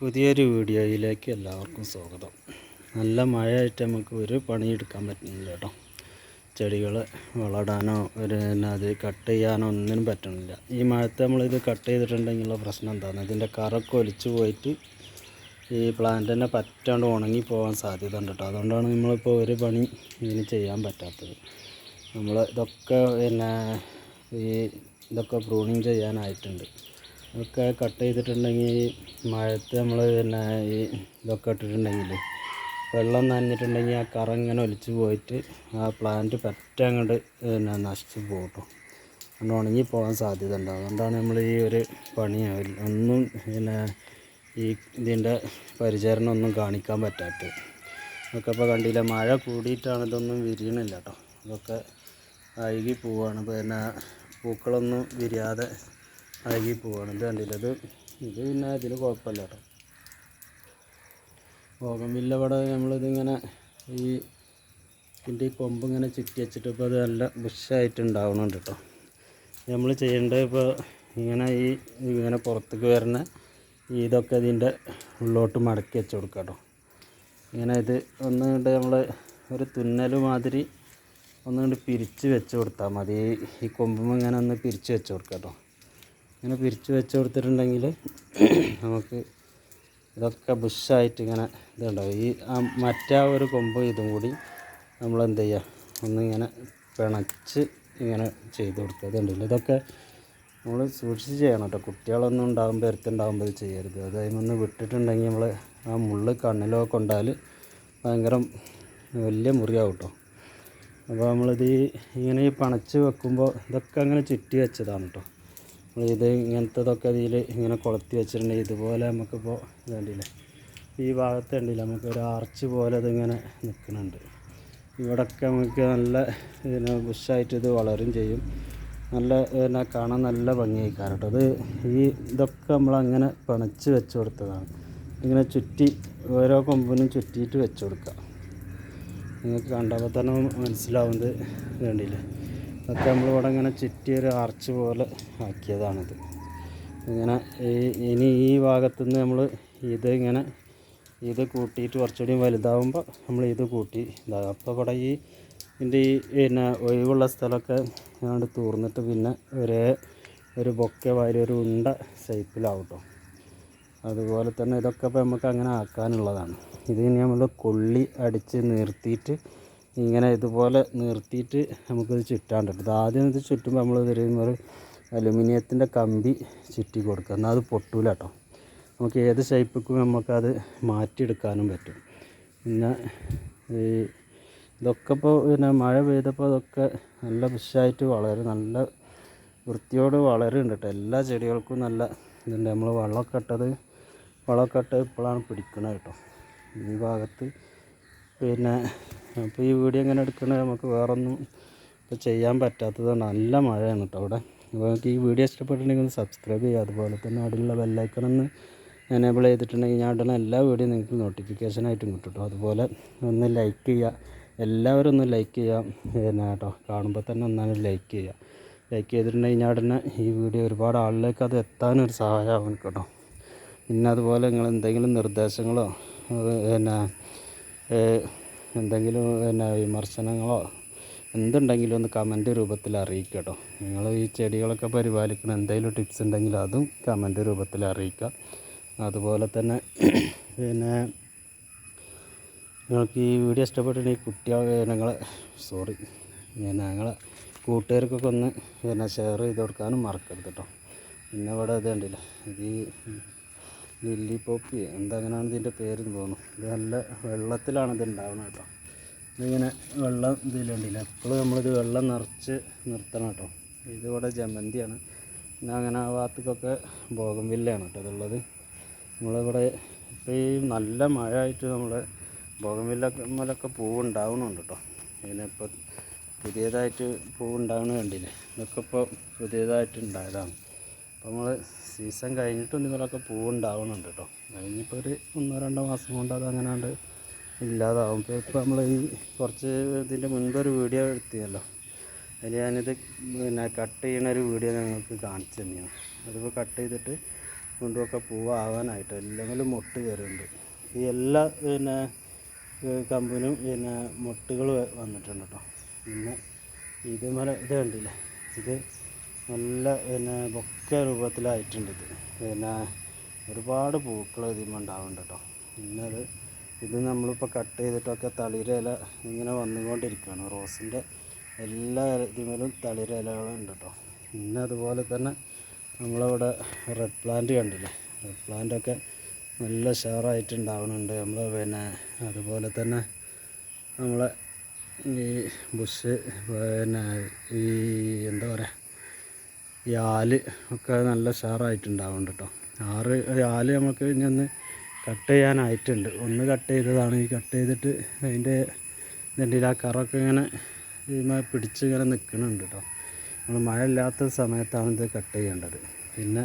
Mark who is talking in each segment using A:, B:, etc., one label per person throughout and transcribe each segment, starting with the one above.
A: പുതിയൊരു വീഡിയോയിലേക്ക് എല്ലാവർക്കും സ്വാഗതം. നല്ല മഴയായിട്ട് നമുക്ക് ഒരു പണിയെടുക്കാൻ പറ്റുന്നില്ല കേട്ടോ. ചെടികൾ വളടാനോ ഒരു അത് കട്ട് ചെയ്യാനോ ഒന്നിനും പറ്റണില്ല ഈ മഴത്ത് നമ്മളിത് കട്ട് ചെയ്തിട്ടുണ്ടെങ്കിലുള്ള പ്രശ്നം എന്താണ്? ഇതിന്റെ കറൊക്കെ ഒലിച്ച് പോയിട്ട് ഈ പ്ലാന്റ് തന്നെ പറ്റാണ്ട് ഉണങ്ങി പോകാൻ സാധ്യത ഉണ്ട് കേട്ടോ. അതുകൊണ്ടാണ് നമ്മളിപ്പോൾ ഒരു പണി ഇതിന് ചെയ്യാൻ പറ്റാത്തത്. നമ്മൾ ഇതൊക്കെ പിന്നെ ഈ ഇതൊക്കെ പ്രൂണിങ് ചെയ്യാനായിട്ടുണ്ട്. ഇതൊക്കെ കട്ട് ചെയ്തിട്ടുണ്ടെങ്കിൽ മഴത്ത് നമ്മൾ പിന്നെ ഈ ഇതൊക്കെ ഇട്ടിട്ടുണ്ടെങ്കിൽ വെള്ളം നനഞ്ഞിട്ടുണ്ടെങ്കിൽ ആ കറ ഇങ്ങനെ ഒലിച്ച് പോയിട്ട് ആ പ്ലാന്റ് പറ്റ അങ്ങോട്ട് പിന്നെ നശിച്ച് പോകും അങ്ങനെ ഉണങ്ങി പോകാൻ സാധ്യത ഉണ്ട്. അതുകൊണ്ടാണ് നമ്മൾ ഈ ഒരു പണി ഒന്നും പിന്നെ ഈ ഇതിന്റെ പരിചരണം ഒന്നും കാണിക്കാൻ പറ്റാത്തത്. ഇതൊക്കെ ഇപ്പോൾ കണ്ടില്ല മഴ കൂടിയിട്ടാണ് ഇതൊന്നും വിരിയണില്ല കേട്ടോ ഇതൊക്കെ അഴുകി പോവുകയാണ് പിന്നെ പൂക്കളൊന്നും വിരിയാതെ അഴുകി പോവാണ്. ഇത് കണ്ടില്ല? ഇത് പിന്നെ ഇതിന് കുഴപ്പമില്ല കേട്ടോ. ബോഗമില്ല ഇവിടെ നമ്മളിതിങ്ങനെ ഈ ഇതിന്റെ ഈ കൊമ്പ് ഇങ്ങനെ ചുറ്റി വെച്ചിട്ട് ഇപ്പോൾ അത് നല്ല ബുഷായിട്ട് ഉണ്ടാവണുണ്ട് കേട്ടോ. നമ്മൾ ചെയ്യേണ്ടത് ഇപ്പോൾ ഇങ്ങനെ ഈ ഇങ്ങനെ പുറത്തേക്ക് വരുന്ന ഇതൊക്കെ ഇതിന്റെ ഉള്ളോട്ട് മടക്കി വെച്ച് കൊടുക്കാം കേട്ടോ. ഇങ്ങനെ ഇത് ഒന്ന് കണ്ട് നമ്മൾ ഒരു തുന്നൽ മാതിരി ഒന്ന് കണ്ട് പിരിച്ച് വെച്ച് കൊടുത്താൽ മതി. ഈ കൊമ്പും ഇങ്ങനെ ഒന്ന് പിരിച്ച് വെച്ച് കൊടുക്കാം കേട്ടോ. ഇങ്ങനെ പിരിച്ചു വെച്ച് കൊടുത്തിട്ടുണ്ടെങ്കിൽ നമുക്ക് ഇതൊക്കെ ബുഷായിട്ട് ഇങ്ങനെ ഇതുണ്ടാവും ഈ ആ മറ്റാ ഒരു കൊമ്പ് ഇതും കൂടി നമ്മൾ എന്ത് ചെയ്യുക? ഒന്നിങ്ങനെ പിണച്ച് ഇങ്ങനെ ചെയ്ത് കൊടുക്കുക. ഇതുണ്ടല്ലോ. ഇതൊക്കെ നമ്മൾ സൂക്ഷിച്ച് ചെയ്യണം കേട്ടോ. കുട്ടികളൊന്നും ഉണ്ടാകുമ്പോൾ എടുത്തുണ്ടാകുമ്പോൾ ഇത് ചെയ്യരുത്. അതായത് വിട്ടിട്ടുണ്ടെങ്കിൽ നമ്മൾ ആ മുള്ള് കണ്ണിലോ കൊണ്ടാൽ ഭയങ്കര വലിയ മുറിയാവും കേട്ടോ. അപ്പോൾ നമ്മളിത് ഇങ്ങനെ ഈ പണച്ച് വെക്കുമ്പോൾ ഇതൊക്കെ അങ്ങനെ ചുറ്റി വെച്ചതാണ് കേട്ടോ. ഇത് ഇങ്ങനത്തതൊക്കെ ഇതിൽ ഇങ്ങനെ കൊളുത്തി വെച്ചിട്ടുണ്ടെങ്കിൽ ഇതുപോലെ നമുക്കിപ്പോൾ കണ്ടില്ലേ? ഈ ഭാഗത്ത് ഉണ്ടല്ലോ നമുക്ക് ഒരു ആർച്ച് പോലെ ഇതിങ്ങനെ നിൽക്കുന്നുണ്ട്. ഇവിടൊക്കെ നമുക്ക് നല്ല പിന്നെ ബുഷായിട്ട് ഇത് വളരും ചെയ്യും. നല്ല പിന്നെ കാണാൻ നല്ല ഭംഗിയായി കാരണം അത് ഈ ഇതൊക്കെ നമ്മളങ്ങനെ പിണച്ച് വെച്ച് കൊടുത്തതാണ്. ഇങ്ങനെ ചുറ്റി ഓരോ കൊമ്പിനും ചുറ്റിയിട്ട് വെച്ച് കൊടുക്കുക. നിങ്ങൾക്ക് കണ്ടപ്പോൾ തന്നെ മനസ്സിലാവുന്നത് വേണ്ടിയില്ലേ അതൊക്കെ നമ്മളിവിടെ ഇങ്ങനെ ചുറ്റി ഒരു ആർച്ച് പോലെ ആക്കിയതാണിത്. ഇങ്ങനെ ഇനി ഈ ഭാഗത്തു നിന്ന് നമ്മൾ ഇത് ഇങ്ങനെ ഇത് കൂട്ടിയിട്ട് കുറച്ചുകൂടി വലുതാവുമ്പോൾ നമ്മൾ ഇത് കൂട്ടി ഇതാകും അപ്പോൾ ഇവിടെ ഈ ഇതിന്റെ ഈ പിന്നെ ഒഴിവുള്ള സ്ഥലമൊക്കെ ഞാണ്ട് തൂർന്നിട്ട് പിന്നെ ഒരേ ഒരു ബൊക്കെ വാരി ഒരു ഉണ്ട ഷേപ്പിലാവും അതുപോലെ തന്നെ ഇതൊക്കെ ഇപ്പോൾ നമുക്ക് അങ്ങനെ ആക്കാനുള്ളതാണ്. ഇത് ഇനി നമ്മൾ കൊള്ളി അടിച്ച് നിർത്തിയിട്ട് ഇങ്ങനെ ഇതുപോലെ നിർത്തിയിട്ട് നമുക്കിത് ചുറ്റാണ്ടുണ്ട് ഇത് ആദ്യം ഇത് ചുറ്റുമ്പോൾ നമ്മൾ ഇതിൽ ഒരു അലുമിനിയത്തിന്റെ കമ്പി ചുറ്റി കൊടുക്കുക. എന്നാൽ അത് പൊട്ടൂല കേട്ടോ നമുക്ക് ഏത് ഷേപ്പിക്കും നമുക്കത് മാറ്റിയെടുക്കാനും പറ്റും. പിന്നെ ഈ ഇതൊക്കെ ഇപ്പോൾ പിന്നെ മഴ പെയ്തപ്പോൾ അതൊക്കെ നല്ല വിഷായിട്ട് വളരെ. നല്ല വൃത്തിയോട് വളരുന്നുണ്ട് കേട്ടോ എല്ലാ ചെടികൾക്കും നല്ല ഇതുണ്ട്. നമ്മൾ വെള്ളമൊക്കെ ഇട്ടത് വളമൊക്കെ ഇട്ടത് ഇപ്പോഴാണ് പിടിക്കണത് കേട്ടോ ഈ ഭാഗത്ത് പിന്നെ അപ്പോൾ ഈ വീഡിയോ എങ്ങനെ എടുക്കണത് നമുക്ക് വേറൊന്നും ഇപ്പോൾ ചെയ്യാൻ പറ്റാത്തതാണ് നല്ല മഴയാണ് കേട്ടോ അവിടെ. അപ്പോൾ നമുക്ക് ഈ വീഡിയോ ഇഷ്ടപ്പെട്ടിട്ടുണ്ടെങ്കിൽ ഒന്ന് സബ്സ്ക്രൈബ് ചെയ്യുക. അതുപോലെ തന്നെ അവിടെയുള്ള ബെല്ലൈക്കണമെന്ന് എനേബിൾ ചെയ്തിട്ടുണ്ടെങ്കിൽ ഞാൻ ഇടുന്ന എല്ലാ വീഡിയോ നിങ്ങൾക്ക് നോട്ടിഫിക്കേഷനായിട്ടും കിട്ടും കേട്ടോ അതുപോലെ ഒന്ന് ലൈക്ക് ചെയ്യുക. എല്ലാവരും ഒന്ന് ലൈക്ക് ചെയ്യുക. പിന്നെ കേട്ടോ കാണുമ്പോൾ തന്നെ ഒന്നാണ് ലൈക്ക് ചെയ്യുക. ലൈക്ക് ചെയ്തിട്ടുണ്ടെങ്കിൽ ഞാൻ ഉടനെ ഈ വീഡിയോ ഒരുപാട് ആളിലേക്ക് അത് എത്താനൊരു സഹായമാവും കേട്ടോ പിന്നെ അതുപോലെ നിങ്ങൾ എന്തെങ്കിലും നിർദ്ദേശങ്ങളോ പിന്നെ എന്തെങ്കിലും പിന്നെ വിമർശനങ്ങളോ എന്തുണ്ടെങ്കിലും ഒന്ന് കമന്റ് രൂപത്തിൽ അറിയിക്കുക കേട്ടോ നിങ്ങൾ ഈ ചെടികളൊക്കെ പരിപാലിക്കുന്ന എന്തെങ്കിലും ടിപ്സ് ഉണ്ടെങ്കിൽ അതും കമന്റ് രൂപത്തിൽ അറിയിക്കുക അതുപോലെ തന്നെ പിന്നെ നിങ്ങൾക്ക് ഈ വീഡിയോ ഇഷ്ടപ്പെട്ടിട്ടുണ്ടെങ്കിൽ കുട്ടികൾ ഞങ്ങൾ സോറി ഞങ്ങളെ കൂട്ടുകാർക്കൊക്കെ ഒന്ന് പിന്നെ ഷെയർ ചെയ്ത് കൊടുക്കാനും മറക്കരുത് കേട്ടോ പിന്നെ ഇവിടെ ഇത് കണ്ടില്ല ഇത് ലില്ലി പോപ്പി എന്താ അങ്ങനെയാണ് ഇതിന്റെ പേര് തോന്നുന്നു. ഇത് നല്ല വെള്ളത്തിലാണ് ഇത് ഉണ്ടാവുന്നത് കേട്ടോ ഇതിങ്ങനെ വെള്ളം ഇതിലുണ്ടല്ലോ? എപ്പോഴും നമ്മളിത് വെള്ളം നിറച്ച് നിർത്തണം കേട്ടോ. ഇതിവിടെ ജമന്തിയാണ്. പിന്നെ അങ്ങനെ ആ ഭാഗത്തേക്കൊക്കെ ബോഗംവില്ലയാണ് കേട്ടോ ഇതുള്ളത്. നമ്മളിവിടെ ഇപ്പോൾ ഈ നല്ല മഴ ആയിട്ട് നമ്മൾ ബോഗംവില്ലമ്മലൊക്കെ പൂവ് ഉണ്ടാവുന്നുണ്ട് കേട്ടോ. ഇതിനിപ്പോൾ പുതിയതായിട്ട് പൂവുണ്ടാവണ കണ്ടില്ലേ? ഇതൊക്കെ ഇപ്പോൾ പുതിയതായിട്ട് ഉണ്ടായതാണ്. അപ്പോൾ നമ്മൾ സീസൺ കഴിഞ്ഞിട്ടും ഇതിലൊക്കെ പൂവ് ഉണ്ടാവുന്നുണ്ട് കേട്ടോ. കഴിഞ്ഞിപ്പോൾ ഒരു ഒന്നോ രണ്ടോ മാസം കൊണ്ട് അത് അങ്ങനെയാണ്ട് ഇല്ലാതാവും. ഇപ്പോൾ ഇപ്പോൾ നമ്മൾ ഈ കുറച്ച് ഇതിന്റെ മുൻപൊരു വീഡിയോ എടുത്തിയല്ലോ. അതിൽ ഞാനിത് പിന്നെ കട്ട് ചെയ്യണ ഒരു വീഡിയോ നിങ്ങൾക്ക് കാണിച്ചു തന്നെയാണ്. അതിപ്പോൾ കട്ട് ചെയ്തിട്ട് കൊണ്ടുമൊക്കെ പൂവാകാനായിട്ട് അല്ലെങ്കിൽ മൊട്ട് കയറുന്നുണ്ട് ഈ എല്ലാ പിന്നെ കമ്പനും പിന്നെ മൊട്ടുകൾ വന്നിട്ടുണ്ട് കേട്ടോ പിന്നെ ഇത് മല ഇത് കണ്ടില്ലേ? ഇത് നല്ല പിന്നെ ബൊക്ക രൂപത്തിലായിട്ടുണ്ട് ഇത്. പിന്നെ ഒരുപാട് പൂക്കൾ ഇതിമുണ്ടാവുന്നുണ്ട് കേട്ടോ പിന്നെ അത് ഇത് നമ്മളിപ്പോൾ കട്ട് ചെയ്തിട്ടൊക്കെ തളിരില ഇങ്ങനെ വന്നുകൊണ്ടിരിക്കുകയാണ്. റോസിന്റെ എല്ലാ ഇതിലും തളിര ഉണ്ട് കേട്ടോ പിന്നെ അതുപോലെ തന്നെ നമ്മളവിടെ റെഡ് പ്ലാന്റ് കണ്ടില്ലേ? റെഡ് പ്ലാന്റൊക്കെ നല്ല ഷെയറായിട്ട് ഉണ്ടാവുന്നുണ്ട്. നമ്മൾ പിന്നെ അതുപോലെ തന്നെ നമ്മളെ ഈ ബുഷ് പിന്നെ ഈ എന്താ പറയുക ഈ ആൽ ഒക്കെ നല്ല ഷെയറായിട്ടുണ്ടാവുന്നുണ്ട് കേട്ടോ ആറ് ആൽ നമുക്ക് ഇനി ഒന്ന് കട്ട് ചെയ്യാനായിട്ടുണ്ട് ഒന്ന് കട്ട് ചെയ്തതാണ് ഈ കട്ട് ചെയ്തിട്ട് അതിന്റെ ഇതിന്റെ ആ കറൊക്കെ ഇങ്ങനെ പിടിച്ച് ഇങ്ങനെ നിൽക്കുന്നുണ്ട് കേട്ടോ നമ്മൾ മഴ ഇല്ലാത്ത സമയത്താണ് ഇത് കട്ട് ചെയ്യേണ്ടത് പിന്നെ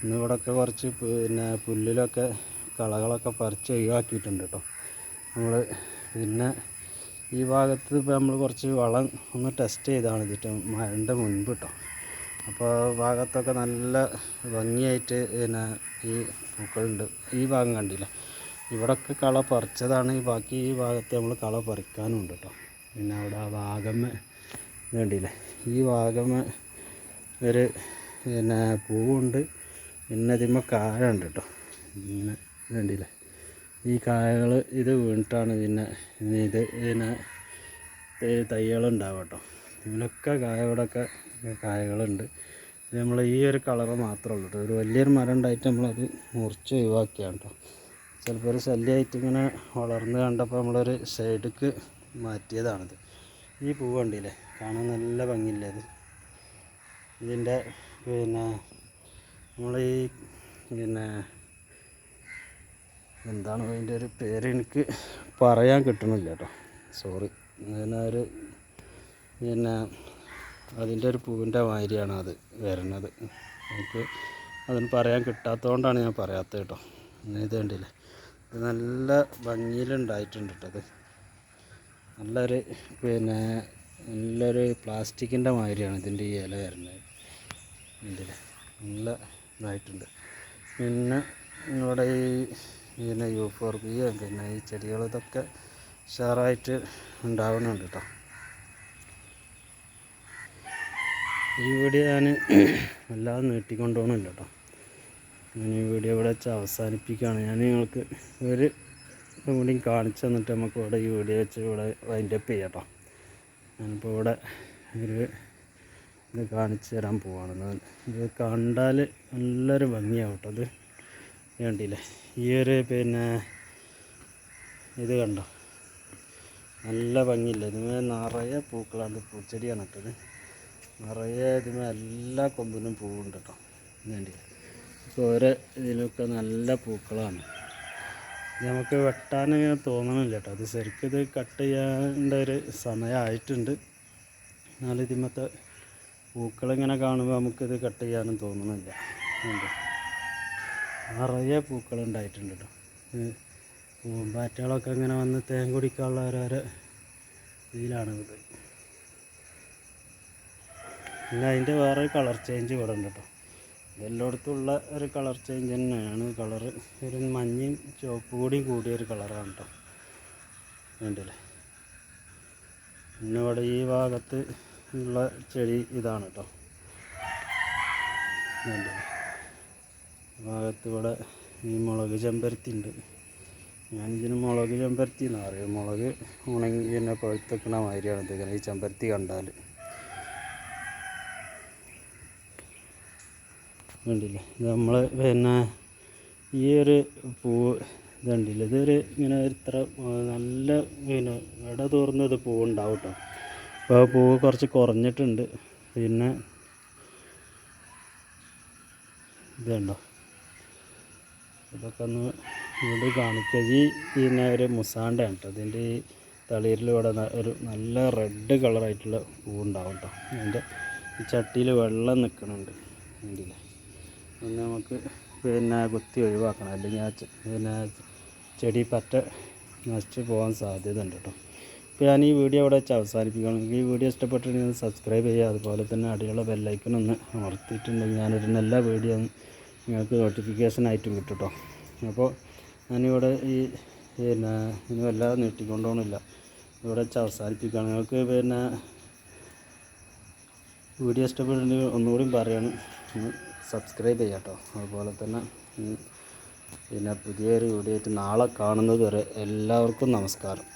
A: ഇന്ന് ഇവിടെയൊക്കെ കുറച്ച് പിന്നെ പുല്ലിലൊക്കെ കളകളൊക്കെ പറിച്ച് ഒഴിവാക്കിയിട്ടുണ്ട് കേട്ടോ നമ്മൾ പിന്നെ ഈ ഭാഗത്ത് ഇപ്പോൾ നമ്മൾ കുറച്ച് വളം ഒന്ന് ടെസ്റ്റ് ചെയ്താണ് ഇതിട്ട് മഴന്റെ മുൻപ് കേട്ടോ അപ്പോൾ ഭാഗത്തൊക്കെ നല്ല ഭംഗിയായിട്ട് പിന്നെ ഈ പൂക്കളുണ്ട്. ഈ ഭാഗം കണ്ടില്ല? ഇവിടൊക്കെ കള പറിച്ചതാണ്. ഈ ബാക്കി ഈ ഭാഗത്ത് നമ്മൾ കള പറിക്കാനുണ്ട് കേട്ടോ. പിന്നെ അവിടെ ആ വാഗമ്മ കണ്ടില്ലേ? ഈ വാഗമ്മ ഒരു പിന്നെ പൂവുണ്ട്. പിന്നെ ഇതിന്മേൽ കായ ഉണ്ട് കേട്ടോ. ഇങ്ങനെ കണ്ടില്ലേ? ഈ കായകൾ ഇത് വീണിട്ടാണ് പിന്നെ ഇത് പിന്നെ തൈകളുണ്ടാവുക കേട്ടോ. ഇതിലൊക്കെ കായയോടൊക്കെ കായകളുണ്ട്. ഇത് നമ്മൾ ഈ ഒരു കളറ് മാത്രമേ ഉള്ളൂ കേട്ടോ. ഒരു വലിയൊരു മരം ഉണ്ടായിട്ട് നമ്മളത് മുറിച്ച് ഒഴിവാക്കിയാണ് കേട്ടോ. ചിലപ്പോൾ ഒരു ശല്യമായിട്ട് ഇങ്ങനെ വളർന്ന് കണ്ടപ്പോൾ നമ്മളൊരു സൈഡിക്ക് മാറ്റിയതാണിത്. ഈ പൂവ് കണ്ടില്ലേ? കാണാൻ നല്ല ഭംഗിയില്ലേ അത് ഇതിന്റെ പിന്നെ നമ്മൾ ഈ പിന്നെ എന്താണ് അതിന്റെ ഒരു പേര് എനിക്ക് പറയാൻ കിട്ടണില്ല കേട്ടോ. സോറി ഒരു പിന്നെ അതിന്റെ ഒരു പൂവിന്റെ മാതിരിയാണ് അത് വരുന്നത്. എനിക്ക് അതിന് പറയാൻ കിട്ടാത്തതുകൊണ്ടാണ് ഞാൻ പറയാത്തത് കേട്ടോ. ഇത് കണ്ടില്ലേ? ഇത് നല്ല ഭംഗിയിലുണ്ടായിട്ടുണ്ട് കേട്ടോ അത് നല്ലൊരു പിന്നെ നല്ലൊരു പ്ലാസ്റ്റിക്കിന്റെ മാതിരിയാണ് ഇതിന്റെ ഈ ഇല വരുന്നത്. കണ്ടില്ലേ? നല്ല ഇതായിട്ടുണ്ട്. പിന്നെ ഇവിടെ ഈ പിന്നെ യൂഫോർബിയ പിന്നെ ഈ ചെടികൾ ഇതൊക്കെ ഉഷാറായിട്ട് ഉണ്ടാവുന്നുണ്ട് കേട്ടോ. ഈ വീഡിയോ ഞാൻ വല്ലാതെ നീട്ടിക്കൊണ്ടുപോകണില്ല കേട്ടോ ഞാൻ ഈ വീഡിയോ ഇവിടെ വെച്ച് അവസാനിപ്പിക്കുകയാണ്. ഞാൻ നിങ്ങൾക്ക് ഒരു കൂടി കാണിച്ചു തന്നിട്ട് നമുക്ക് ഇവിടെ ഈ വീഡിയോ വെച്ച് ഇവിടെ വൈൻഡപ്പ് ചെയ്യാം കേട്ടോ ഞാനിപ്പോൾ ഇവിടെ ഒരു ഇത് കാണിച്ചു തരാൻ പോവാണ്. ഇത് കണ്ടാൽ നല്ലൊരു ഭംഗിയാവും കേട്ടോ അത് കണ്ടില്ലേ? ഈ ഒരു പിന്നെ ഇത് കണ്ടോ? നല്ല ഭംഗിയില്ല? ഇതിന് നിറയെ പൂക്കളാണ്. പൂച്ചെടിയാണ് കേട്ടത്. നിറയെ ഇതിന് എല്ലാ കൊമ്പിനും പൂവുണ്ട് കേട്ടോ കണ്ടില്ലേ ഇപ്പോൾ ഓരോ ഇതിലൊക്കെ നല്ല പൂക്കളാണ്. നമുക്ക് നമുക്ക് വെട്ടാനിങ്ങനെ തോന്നണില്ല കേട്ടോ അത് ശരിക്കും ഇത് കട്ട് ചെയ്യേണ്ട ഒരു സമയമായിട്ടുണ്ട് എന്നാലും ഇതിമത്തെ പൂക്കളിങ്ങനെ കാണുമ്പോൾ നമുക്കിത് കട്ട് ചെയ്യാനും തോന്നണില്ല. ഉണ്ട് നിറയെ പൂക്കളുണ്ടായിട്ടുണ്ട് കേട്ടോ പൂമ്പാറ്റകളൊക്കെ ഇങ്ങനെ വന്ന് തേൻ കുടിക്കാനുള്ള ഓരോരോ ഇതിലാണ് ഇത് പിന്നെ അതിന്റെ വേറെ കളർ ചേഞ്ച് ഇവിടെ ഉണ്ട് കേട്ടോ ഇതെല്ലായിടത്തുള്ള ഒരു കളർ ചേഞ്ച് തന്നെയാണ്. കളർ ഒരു മഞ്ഞയും ചുവപ്പ് കൂടിയും കൂടിയ ഒരു കളറാണ് കേട്ടോ വേണ്ടല്ലേ പിന്നെ ഇവിടെ ഈ ഭാഗത്ത് ഉള്ള ചെടി ഇതാണ് കേട്ടോ വേണ്ടല്ലേ ഭാഗത്ത് ഇവിടെ ഈ മുളക് ചെമ്പരത്തി ഉണ്ട്. ഞാനിതിന് മുളക് ചെമ്പരത്തി എന്ന് പറയും. മുളക് ഉണങ്ങി പിന്നെ പഴുത്തക്കണ മാതിരിയാണ് ഇതൊക്കെ ഈ ചെമ്പരത്തി കണ്ടാൽ കണ്ടില്ലേ? ഇത് നമ്മൾ പിന്നെ ഈ ഒരു പൂവ് ഇതുണ്ടല്ലോ. ഇതൊരു ഇങ്ങനെ ഇത്ര നല്ല പിന്നെ ഇട തോർന്നത് പൂവുണ്ടാവും കേട്ടോ അപ്പോൾ ആ പൂവ് കുറച്ച് കുറഞ്ഞിട്ടുണ്ട്. പിന്നെ ഇതുണ്ടോ ഇതൊക്കെ ഒന്ന് ഇവിടെ കാണിക്കുക ഈ പിന്നെ ഒരു മുസാണ്ടയാണ് കേട്ടോ. ഇതിന്റെ ഈ തളിരിലൂടെ ഒരു നല്ല റെഡ് കളറായിട്ടുള്ള പൂവുണ്ടാവും കേട്ടോ. അതിന്റെ ചട്ടിയിൽ വെള്ളം നിൽക്കുന്നുണ്ട് കണ്ടില്ലേ? ഒന്ന് നമുക്ക് പിന്നെ കുത്തി ഒഴിവാക്കണം. അല്ലെങ്കിൽ ആ പിന്നെ ചെടി പറ്റ നശിച്ച് പോകാൻ സാധ്യത ഉണ്ട് കേട്ടോ. അപ്പോൾ ഞാൻ ഈ വീഡിയോ ഇവിടെ വെച്ച് അവസാനിപ്പിക്കണം ഈ വീഡിയോ ഇഷ്ടപ്പെട്ടിട്ടുണ്ടെങ്കിൽ സബ്സ്ക്രൈബ് ചെയ്യുക. അതുപോലെ തന്നെ അടിയുള്ള ബെല്ലൈക്കൺ ഒന്ന് അമർത്തിയിട്ടുണ്ടെങ്കിൽ ഞാനിടുന്ന എല്ലാ വീഡിയോ നിങ്ങൾക്ക് നോട്ടിഫിക്കേഷൻ ആയിട്ടും കിട്ടും കേട്ടോ. അപ്പോൾ ഞാനിവിടെ ഈ പിന്നെ ഇനി വല്ലാതെ നീട്ടിക്കൊണ്ടോണില്ല. ഇവിടെ വെച്ച് അവസാനിപ്പിക്കുകയാണ്. നിങ്ങൾക്ക് പിന്നെ വീഡിയോ ഇഷ്ടപ്പെട്ടിട്ടുണ്ടെങ്കിൽ ഒന്നുകൂടി പറയണം. സബ്സ്ക്രൈബ് ചെയ്യാം കേട്ടോ അതുപോലെ തന്നെ പിന്നെ പുതിയൊരു വീഡിയോ ആയിട്ട് നാളെ കാണുന്നത് വരെ എല്ലാവർക്കും നമസ്കാരം.